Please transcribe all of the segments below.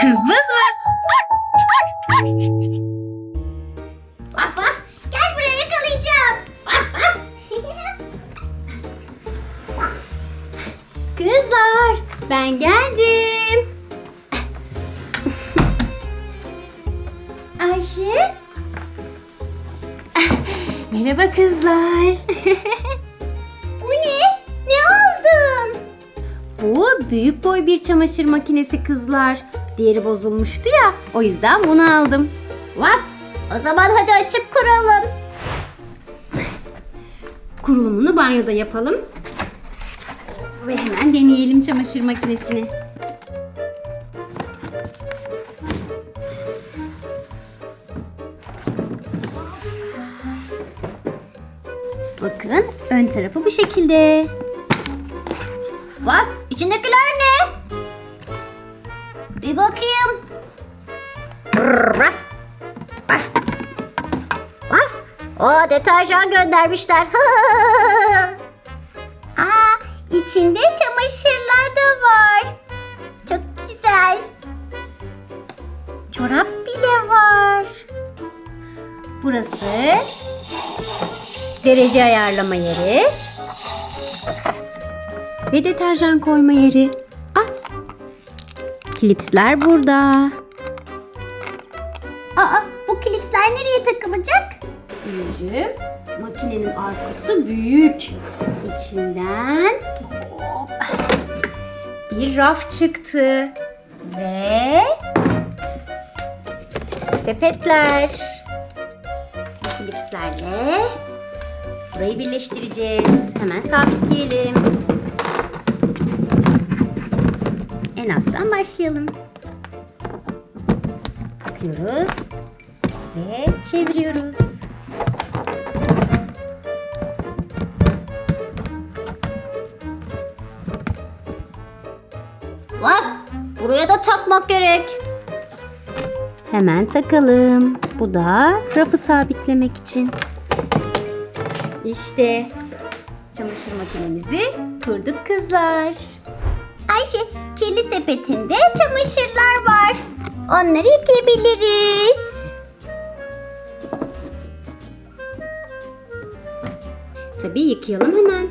Kız vız vız. Vaf vaf. Gel buraya yakalayacağım. Kızlar ben geldim. Ayşe. Merhaba kızlar. Bu ne? Ne aldın? Bu büyük boy bir çamaşır makinesi kızlar. Diğeri bozulmuştu ya o yüzden bunu aldım. Vaf. O zaman hadi açıp kuralım. Kurulumunu banyoda yapalım. Ve hemen deneyelim çamaşır makinesini. Bakın ön tarafı bu şekilde. Vaf. içindekiler ne? Bir bakayım. Vaf. Vaf. Vaf. O deterjan göndermişler. Aa, içinde çamaşırlar da var. Çok güzel. Çorap bile var. Burası derece ayarlama yeri. Ve deterjan koyma yeri. Klipsler burada. Aa, bu klipsler nereye takılacak? Büyücüm, makinenin arkası büyük. İçinden hop, bir raf çıktı. Ve sepetler. Klipslerle burayı birleştireceğiz. Hemen sabitleyelim. En alttan başlayalım. Takıyoruz ve çeviriyoruz. Vaf, buraya da takmak gerek. Hemen takalım. Bu da rafı sabitlemek için. İşte çamaşır makinemizi kurduk kızlar. Ayşe, kirli sepetinde çamaşırlar var. Onları yıkayabiliriz. Tabii yıkayalım hemen.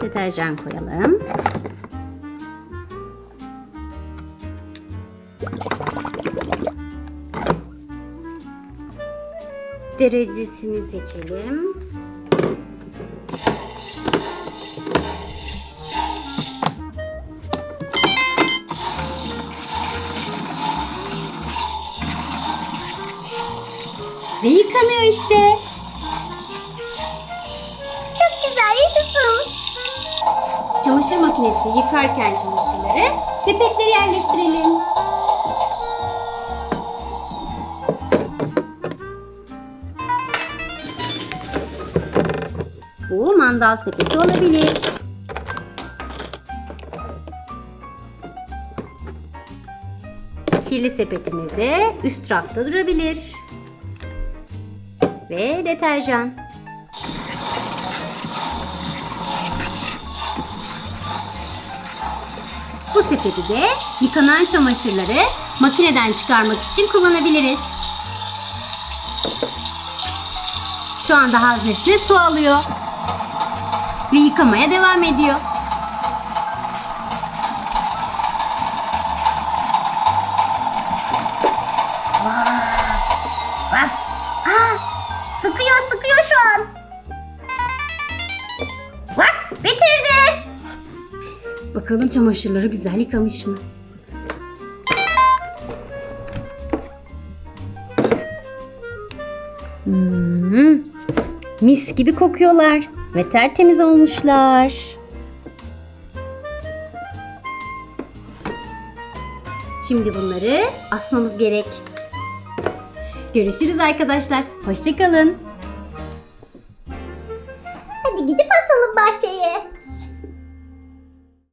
Deterjan koyalım. Derecesini seçelim. Ve yıkanıyor işte. Çok güzel yaşasın. Çamaşır makinesi yıkarken çamaşırları sepetlere yerleştirelim. Bu mandal sepeti olabilir. Kirli sepetimiz de üst rafta durabilir. Ve deterjan. Bu sepeti de yıkanan çamaşırları makineden çıkarmak için kullanabiliriz. Şu anda haznesine su alıyor. Ve yıkamaya devam ediyor. Aa, sıkıyor sıkıyor şu an. Vaf, bitirdi. Bakalım çamaşırları güzel yıkamış mı? Hmm, mis gibi kokuyorlar ve tertemiz olmuşlar. Şimdi bunları asmamız gerek. Görüşürüz arkadaşlar. Hoşçakalın.